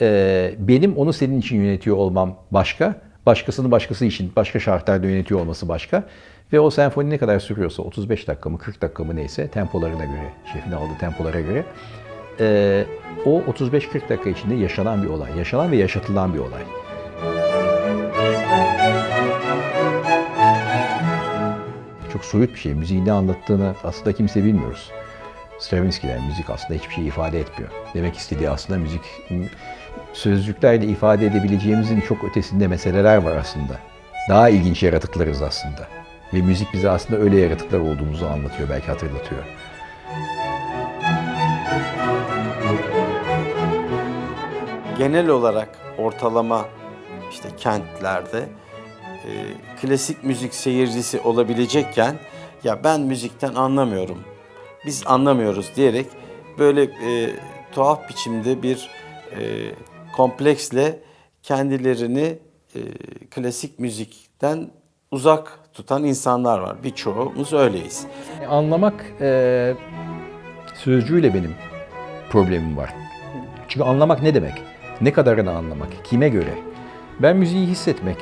e, benim onu senin için yönetiyor olmam başka. Başkasını başkası için başka şartlarda yönetiyor olması başka. Ve o senfoni ne kadar sürüyorsa 35 dakika mı 40 dakika mı neyse tempolarına göre, şefin aldığı tempolara göre e, o 35-40 dakika içinde yaşanan bir olay. Yaşanan ve yaşatılan bir olay. Çok soyut bir şey. Müziğin ne anlattığını aslında kimse bilmiyoruz. Stravinsky'den müzik aslında hiçbir şey ifade etmiyor. Demek istediği aslında müzik sözcüklerle ifade edebileceğimizin çok ötesinde meseleler var aslında. Daha ilginç yaratıklarız aslında. Ve müzik bize aslında öyle yaratıklar olduğumuzu anlatıyor, belki hatırlatıyor. genel olarak ortalama işte kentlerde e, klasik müzik seyircisi olabilecekken ya ben müzikten anlamıyorum, biz anlamıyoruz diyerek böyle e, tuhaf biçimde bir e, kompleksle kendilerini e, klasik müzikten uzak tutan insanlar var. Birçoğumuz öyleyiz. Anlamak e, sözcüğüyle benim problemim var. Çünkü anlamak ne demek? Ne kadarını anlamak? Kime göre? Ben müziği hissetmek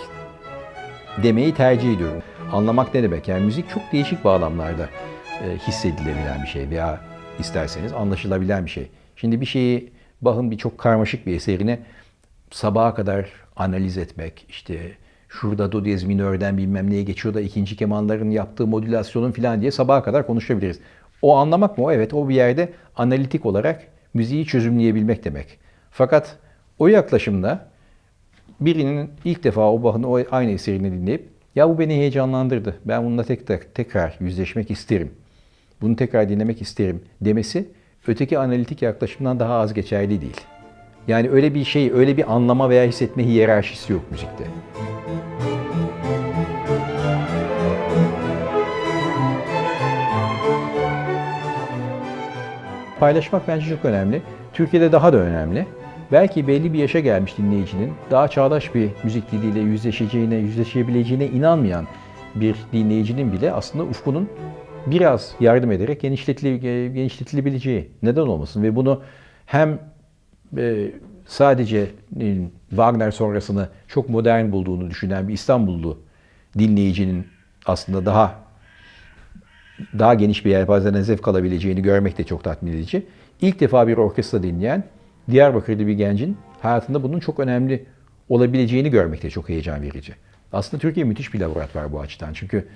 demeyi tercih ediyorum. Anlamak ne demek? Yani müzik çok değişik bağlamlarda e, hissedilebilen bir şey veya isterseniz anlaşılabilen bir şey. Şimdi bir şeyi Bach'ın bir çok karmaşık bir eserini sabaha kadar analiz etmek, işte şurada do diyez minörden bilmem neye geçiyor da ikinci kemanların yaptığı modülasyonun falan diye sabaha kadar konuşabiliriz. O anlamak mı? O evet o bir yerde analitik olarak müziği çözümleyebilmek demek. Fakat o yaklaşımda birinin ilk defa o Bach'ın o aynı eserini dinleyip ya bu beni heyecanlandırdı. Ben bununla tekrar, tekrar yüzleşmek isterim. Bunu tekrar dinlemek isterim demesi öteki analitik yaklaşımdan daha az geçerli değil. Yani öyle bir şey, öyle bir anlama veya hissetme hiyerarşisi yok müzikte. Paylaşmak bence çok önemli. Türkiye'de daha da önemli. Belki belli bir yaşa gelmiş dinleyicinin daha çağdaş bir müzik diliyle yüzleşeceğine, yüzleşebileceğine inanmayan bir dinleyicinin bile aslında ufkunun biraz yardım ederek genişletile, genişletilebileceği neden olmasın ve bunu hem e, sadece e, Wagner sonrasını çok modern bulduğunu düşünen bir İstanbullu dinleyicinin aslında daha daha geniş bir yelpazeden zevk alabileceğini görmek de çok tatmin edici. İlk defa bir orkestra dinleyen Diyarbakırlı bir gencin hayatında bunun çok önemli olabileceğini görmek de çok heyecan verici. Aslında Türkiye müthiş bir laboratuvar bu açıdan. Çünkü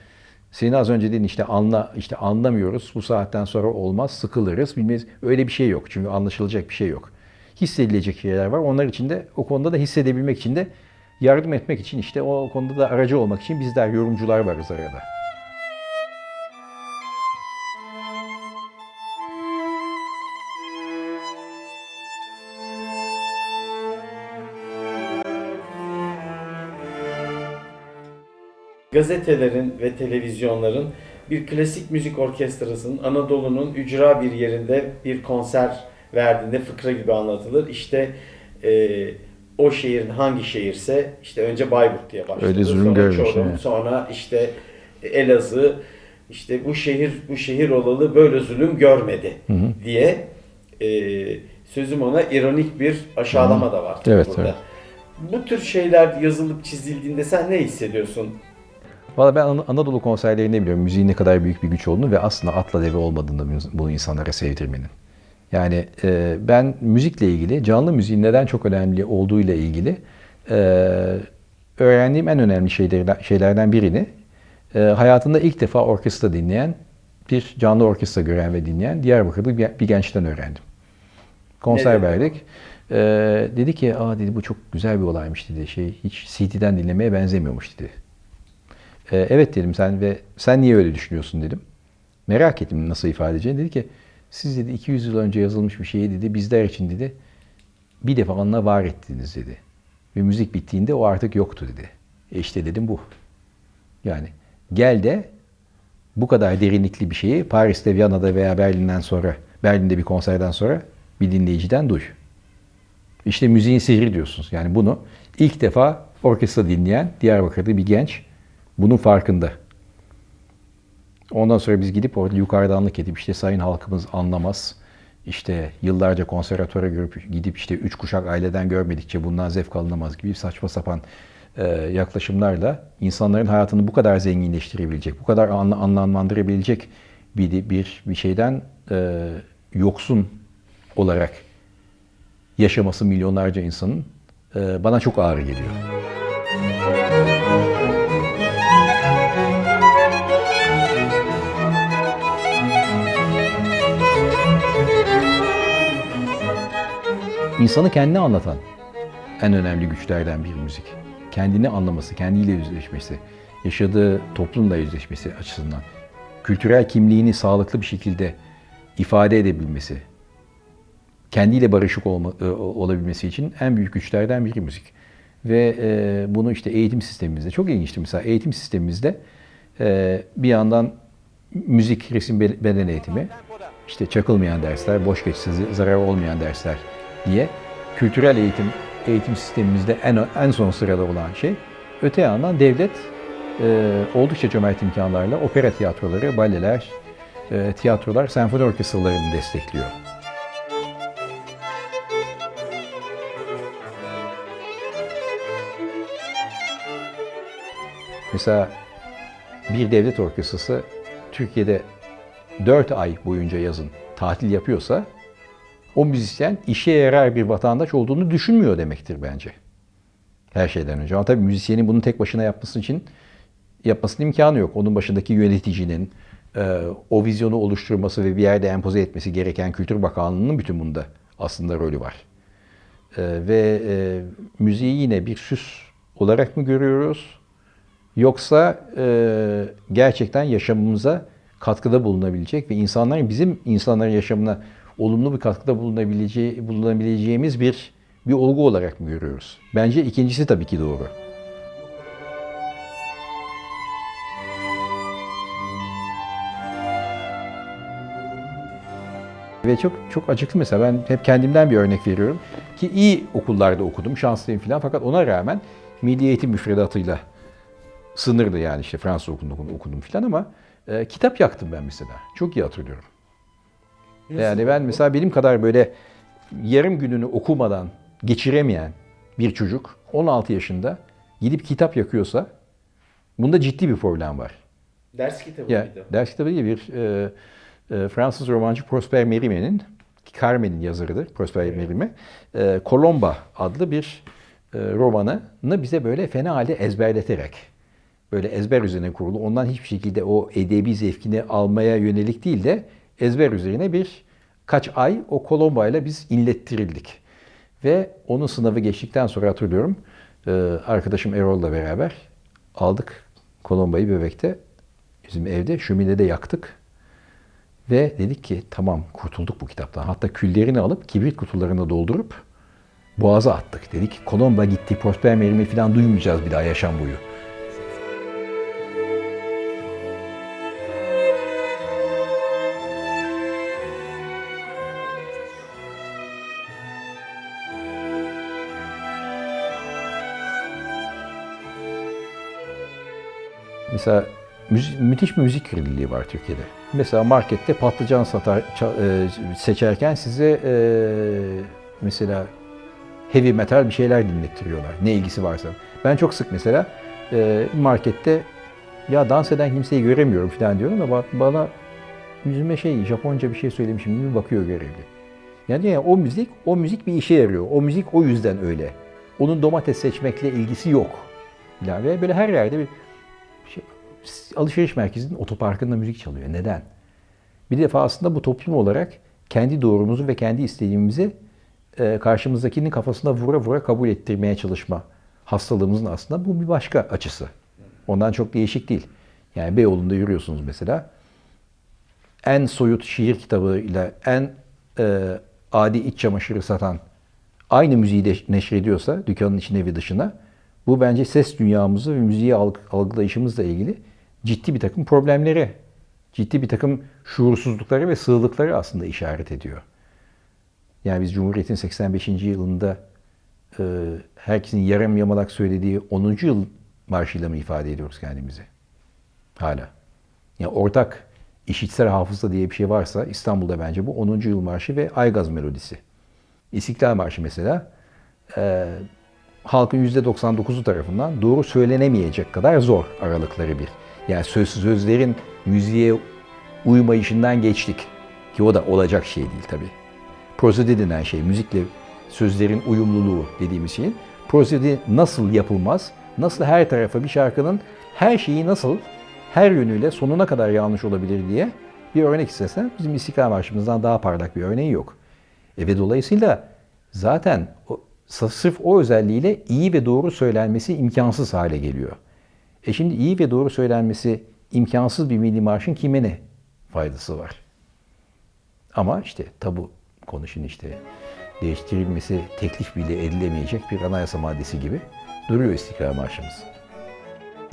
senin az önce dedin işte anla işte anlamıyoruz. Bu saatten sonra olmaz, sıkılırız. Bilmez öyle bir şey yok. Çünkü anlaşılacak bir şey yok. Hissedilecek şeyler var. Onlar için de o konuda da hissedebilmek için de yardım etmek için işte o konuda da aracı olmak için bizler yorumcular varız arada. Gazetelerin ve televizyonların bir klasik müzik orkestrasının Anadolu'nun ücra bir yerinde bir konser verdiğinde fıkra gibi anlatılır. İşte e, o şehrin hangi şehirse işte önce Bayburt diye başladı. Öyle zulüm sonra Çorum, evet. sonra işte Elazığ işte bu şehir bu şehir olalı böyle zulüm görmedi diye e, sözüm ona ironik bir aşağılama da var Evet, burada. evet. Bu tür şeyler yazılıp çizildiğinde sen ne hissediyorsun? Valla ben An- Anadolu konserlerinde biliyorum müziğin ne kadar büyük bir güç olduğunu ve aslında atla deve olmadığını bunu insanlara sevdirmenin. Yani e, ben müzikle ilgili, canlı müziğin neden çok önemli olduğuyla ilgili e, öğrendiğim en önemli şeylerden, şeylerden birini e, hayatında ilk defa orkestra dinleyen, bir canlı orkestra gören ve dinleyen Diyarbakırlı bir, bir gençten öğrendim. Konser Ne verdik. E, dedi ki, aa dedi bu çok güzel bir olaymış dedi. Şey hiç CD'den dinlemeye benzemiyormuş dedi. E, evet dedim sen ve sen niye öyle düşünüyorsun dedim. Merak ettim nasıl ifade edeceğini. Dedi ki siz dedi 200 yıl önce yazılmış bir şeyi dedi bizler için dedi bir defa anla var ettiniz dedi. Ve müzik bittiğinde o artık yoktu dedi. E işte dedim bu. Yani gel de bu kadar derinlikli bir şeyi Paris'te, Viyana'da veya Berlin'den sonra, Berlin'de bir konserden sonra bir dinleyiciden duy. İşte müziğin sihri diyorsunuz. Yani bunu ilk defa orkestra dinleyen Diyarbakır'da bir genç bunun farkında. Ondan sonra biz gidip orada yukarıdanlık edip işte sayın halkımız anlamaz. işte yıllarca konservatöre görüp gidip işte üç kuşak aileden görmedikçe bundan zevk alınamaz gibi saçma sapan e, yaklaşımlarla insanların hayatını bu kadar zenginleştirebilecek, bu kadar anla, anlamlandırabilecek bir, bir, bir şeyden e, yoksun olarak yaşaması milyonlarca insanın e, bana çok ağır geliyor. İnsanı kendine anlatan en önemli güçlerden bir müzik. Kendini anlaması, kendiyle yüzleşmesi, yaşadığı toplumla yüzleşmesi açısından, kültürel kimliğini sağlıklı bir şekilde ifade edebilmesi, kendiyle barışık olma, e, olabilmesi için en büyük güçlerden biri müzik. Ve e, bunu işte eğitim sistemimizde, çok ilginçti mesela eğitim sistemimizde e, bir yandan müzik, resim, be- beden eğitimi, işte çakılmayan dersler, boş geçsiz, zarar olmayan dersler diye kültürel eğitim eğitim sistemimizde en en son sırada olan şey. Öte yandan devlet e, oldukça cömert imkanlarla opera tiyatroları, baleler, e, tiyatrolar, senfoni orkestralarını destekliyor. Mesela bir devlet orkestrası Türkiye'de 4 ay boyunca yazın tatil yapıyorsa o müzisyen işe yarar bir vatandaş olduğunu düşünmüyor demektir bence. Her şeyden önce. Ama tabii müzisyenin bunu tek başına yapması için yapmasının imkanı yok. Onun başındaki yöneticinin e, o vizyonu oluşturması ve bir yerde empoze etmesi gereken Kültür Bakanlığı'nın bütün bunda aslında rolü var. E, ve e, müziği yine bir süs olarak mı görüyoruz? Yoksa gerçekten yaşamımıza katkıda bulunabilecek ve insanların bizim insanların yaşamına olumlu bir katkıda bulunabileceği, bulunabileceğimiz bir bir olgu olarak mı görüyoruz? Bence ikincisi tabii ki doğru. Ve çok çok açıklı mesela ben hep kendimden bir örnek veriyorum ki iyi okullarda okudum, şanslıyım falan fakat ona rağmen milli eğitim müfredatıyla sınırlı yani işte Fransız okulunda okudum, okudum falan ama e, kitap yaktım ben mesela. Çok iyi hatırlıyorum. Yani ben mesela benim kadar böyle yarım gününü okumadan geçiremeyen bir çocuk 16 yaşında gidip kitap yakıyorsa bunda ciddi bir problem var. Ders kitabı Ya, mıydı? ders kitabı değil bir e, e, Fransız romancı Prosper Mérimé'nin Carmen'in yazarıdır Prosper Mérimée. E, Colomba adlı bir e, romanını bize böyle fena halde ezberleterek böyle ezber üzerine kurulu ondan hiçbir şekilde o edebi zevkini almaya yönelik değil de ezber üzerine bir kaç ay o Colomba ile biz inlettirildik. Ve onun sınavı geçtikten sonra hatırlıyorum e, arkadaşım Erol'la beraber aldık Colomba'yı bebekte bizim evde şöminede yaktık. Ve dedik ki tamam kurtulduk bu kitaptan. Hatta küllerini alıp kibrit kutularına doldurup boğaza attık. Dedik Kolomba gitti, Prosper Merim'i falan duymayacağız bir daha yaşam boyu. Mesela müzi- müthiş bir müzik kirliliği var Türkiye'de. Mesela markette patlıcan satar e, seçerken size e, mesela heavy metal bir şeyler dinlettiriyorlar. Ne ilgisi varsa. Ben çok sık mesela e, markette ya dans eden kimseyi göremiyorum falan diyorum da ba- bana yüzüme şey Japonca bir şey söylemişim gibi bakıyor görevli. Yani, yani o müzik, o müzik bir işe yarıyor. O müzik o yüzden öyle. Onun domates seçmekle ilgisi yok. Yani ve böyle her yerde bir alışveriş merkezinin otoparkında müzik çalıyor. Neden? Bir defa aslında bu toplum olarak kendi doğrumuzu ve kendi istediğimizi e, karşımızdakinin kafasına vura vura kabul ettirmeye çalışma hastalığımızın aslında bu bir başka açısı. Ondan çok değişik değil. Yani Beyoğlu'nda yürüyorsunuz mesela. En soyut şiir kitabıyla en e, adi iç çamaşırı satan aynı müziği de neşrediyorsa dükkanın içine ve dışına bu bence ses dünyamızı ve müziği alg- algılayışımızla ilgili ciddi bir takım problemleri, ciddi bir takım şuursuzlukları ve sığlıkları aslında işaret ediyor. Yani biz Cumhuriyet'in 85. yılında e, herkesin yarım yamalak söylediği 10. yıl marşıyla mı ifade ediyoruz kendimizi? Hala. Yani ortak işitsel hafıza diye bir şey varsa İstanbul'da bence bu 10. Yıl Marşı ve Aygaz Melodisi. İstiklal Marşı mesela e, halkın %99'u tarafından doğru söylenemeyecek kadar zor aralıkları bir. Yani söz, sözlerin müziğe uymayışından geçtik. Ki o da olacak şey değil tabii. Prozedi denen şey, müzikle sözlerin uyumluluğu dediğimiz şeyin prozedi nasıl yapılmaz, nasıl her tarafa bir şarkının her şeyi nasıl her yönüyle sonuna kadar yanlış olabilir diye bir örnek istesen bizim İstiklal Marşımızdan daha parlak bir örneği yok. E ve dolayısıyla zaten o, sırf o özelliğiyle iyi ve doğru söylenmesi imkansız hale geliyor. E şimdi iyi ve doğru söylenmesi imkansız bir milli marşın kime ne faydası var? Ama işte tabu konuşun işte değiştirilmesi teklif bile edilemeyecek bir anayasa maddesi gibi duruyor İstiklal Marşımız.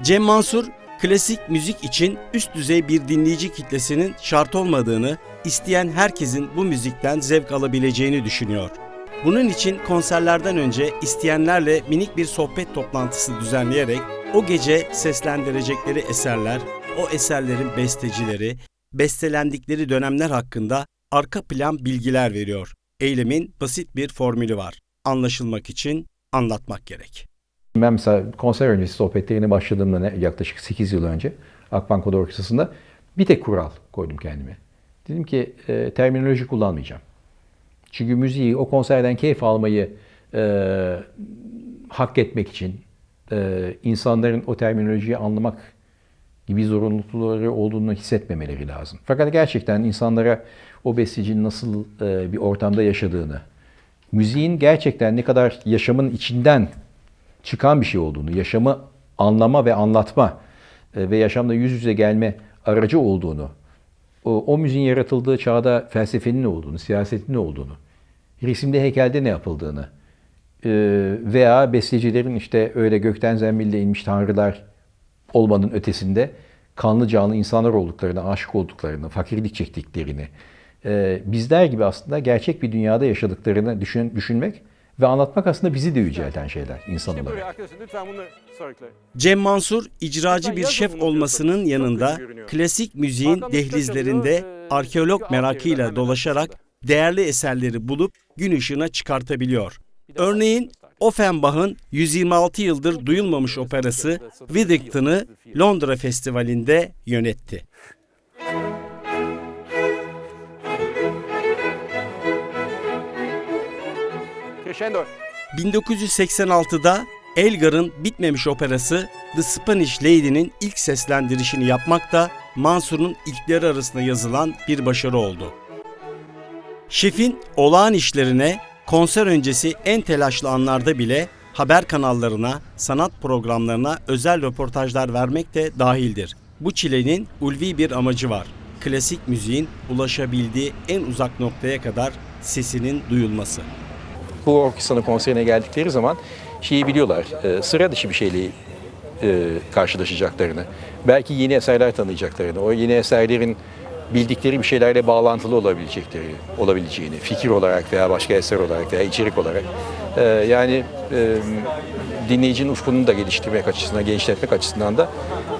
Cem Mansur, klasik müzik için üst düzey bir dinleyici kitlesinin şart olmadığını, isteyen herkesin bu müzikten zevk alabileceğini düşünüyor. Bunun için konserlerden önce isteyenlerle minik bir sohbet toplantısı düzenleyerek o gece seslendirecekleri eserler, o eserlerin bestecileri, bestelendikleri dönemler hakkında arka plan bilgiler veriyor. Eylemin basit bir formülü var. Anlaşılmak için anlatmak gerek. Ben mesela konser öncesi sohbetlerine başladığımda ne, yaklaşık 8 yıl önce Akbank Oda Orkestrası'nda bir tek kural koydum kendime. Dedim ki e, terminoloji kullanmayacağım. Çünkü müziği, o konserden keyif almayı e, hak etmek için e, insanların o terminolojiyi anlamak gibi zorunlulukları olduğunu hissetmemeleri lazım. Fakat gerçekten insanlara o bestecinin nasıl e, bir ortamda yaşadığını, müziğin gerçekten ne kadar yaşamın içinden çıkan bir şey olduğunu, yaşamı anlama ve anlatma e, ve yaşamla yüz yüze gelme aracı olduğunu, o, o müziğin yaratıldığı çağda felsefenin ne olduğunu, siyasetin ne olduğunu, resimde heykelde ne yapıldığını veya bestecilerin işte öyle gökten zembille inmiş tanrılar olmanın ötesinde kanlı canlı insanlar olduklarını, aşık olduklarını, fakirlik çektiklerini, e, bizler gibi aslında gerçek bir dünyada yaşadıklarını düşün, düşünmek ve anlatmak aslında bizi de yücelten şeyler insan olarak. Cem Mansur icracı bir şef olmasının yanında klasik müziğin dehlizlerinde çalıyor, e, arkeolog merakıyla dolaşarak değerli eserleri bulup gün ışığına çıkartabiliyor. Örneğin Offenbach'ın 126 yıldır duyulmamış operası Whittington'ı Londra Festivali'nde yönetti. Crescendo. 1986'da Elgar'ın bitmemiş operası The Spanish Lady'nin ilk seslendirişini yapmak da Mansur'un ilkleri arasında yazılan bir başarı oldu. Şefin olağan işlerine konser öncesi en telaşlı anlarda bile haber kanallarına, sanat programlarına özel röportajlar vermek de dahildir. Bu çilenin ulvi bir amacı var. Klasik müziğin ulaşabildiği en uzak noktaya kadar sesinin duyulması. bu orkestranın konserine geldikleri zaman şeyi biliyorlar, e, sıra dışı bir şeyle e, karşılaşacaklarını, belki yeni eserler tanıyacaklarını, o yeni eserlerin bildikleri bir şeylerle bağlantılı olabilecekleri, olabileceğini, fikir olarak veya başka eser olarak veya içerik olarak. E, yani e, dinleyicinin ufkunu da geliştirmek açısından, genişletmek açısından da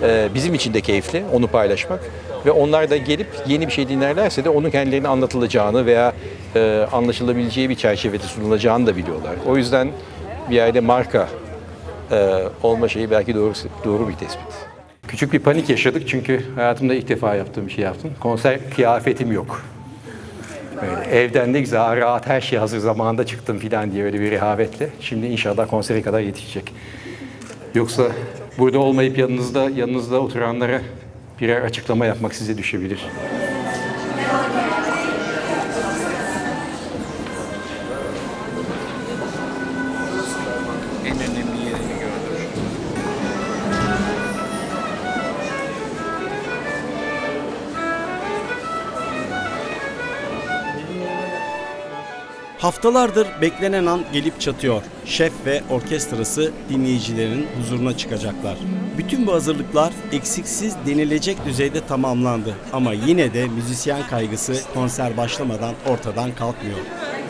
e, bizim için de keyifli onu paylaşmak ve onlar da gelip yeni bir şey dinlerlerse de onun kendilerine anlatılacağını veya e, anlaşılabileceği bir çerçevede sunulacağını da biliyorlar. O yüzden bir yerde marka e, olma şeyi belki doğru doğru bir tespit. Küçük bir panik yaşadık çünkü hayatımda ilk defa yaptığım bir şey yaptım. Konser kıyafetim yok. Böyle evden ne güzel rahat her şey hazır zamanında çıktım filan diye öyle bir rehavetle. Şimdi inşallah konsere kadar yetişecek. Yoksa burada olmayıp yanınızda yanınızda oturanlara birer açıklama yapmak size düşebilir. Haftalardır beklenen an gelip çatıyor. Şef ve orkestrası dinleyicilerin huzuruna çıkacaklar. Bütün bu hazırlıklar eksiksiz denilecek düzeyde tamamlandı. Ama yine de müzisyen kaygısı konser başlamadan ortadan kalkmıyor.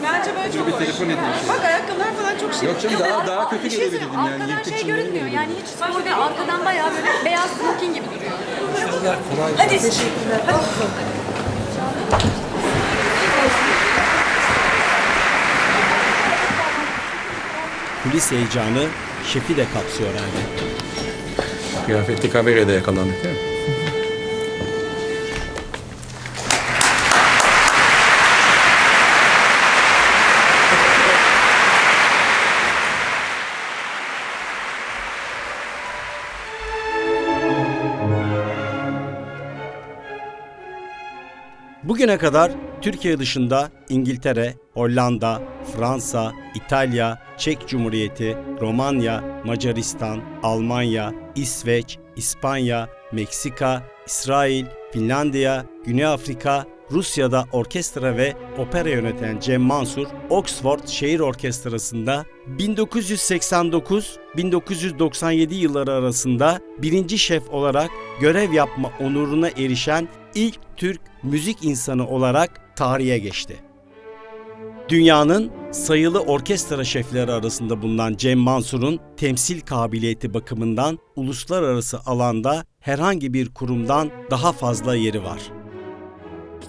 Bence böyle çok hoş. Bak ayakkabılar falan çok şey. Yok canım, daha- daha kötü bir şey gelebilirdim yani, Arkadan şey görünmüyor. Yani hiç spor değil. Arkadan bayağı böyle beyaz smoking gibi duruyor. Hadi. Teşekkürler. Kulis heyecanı şefi de kapsıyor herhalde. Kıyafetli kamerada yakalandık değil mi? Bugüne kadar Türkiye dışında İngiltere, Hollanda, Fransa, İtalya, Çek Cumhuriyeti, Romanya, Macaristan, Almanya, İsveç, İspanya, Meksika, İsrail, Finlandiya, Güney Afrika, Rusya'da orkestra ve opera yöneten Cem Mansur, Oxford Şehir Orkestrası'nda 1989-1997 yılları arasında birinci şef olarak görev yapma onuruna erişen ilk Türk müzik insanı olarak tarihe geçti. Dünyanın sayılı orkestra şefleri arasında bulunan Cem Mansur'un temsil kabiliyeti bakımından uluslararası alanda herhangi bir kurumdan daha fazla yeri var.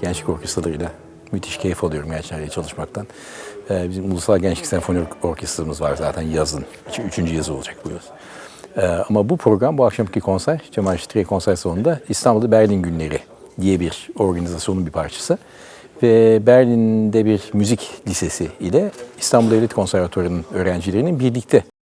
Gençlik orkestralarıyla müthiş keyif alıyorum gerçekten çalışmaktan. Ee, bizim Ulusal Gençlik Senfoni Orkestramız var zaten yazın. Üç- Üçüncü yazı olacak bu yaz. Ee, ama bu program, bu akşamki konser, Cemal Şitriye konser salonunda İstanbul'da Berlin Günleri diye bir organizasyonun bir parçası. Ve Berlin'de bir müzik lisesi ile İstanbul Devlet Konservatuvarı'nın öğrencilerinin birlikte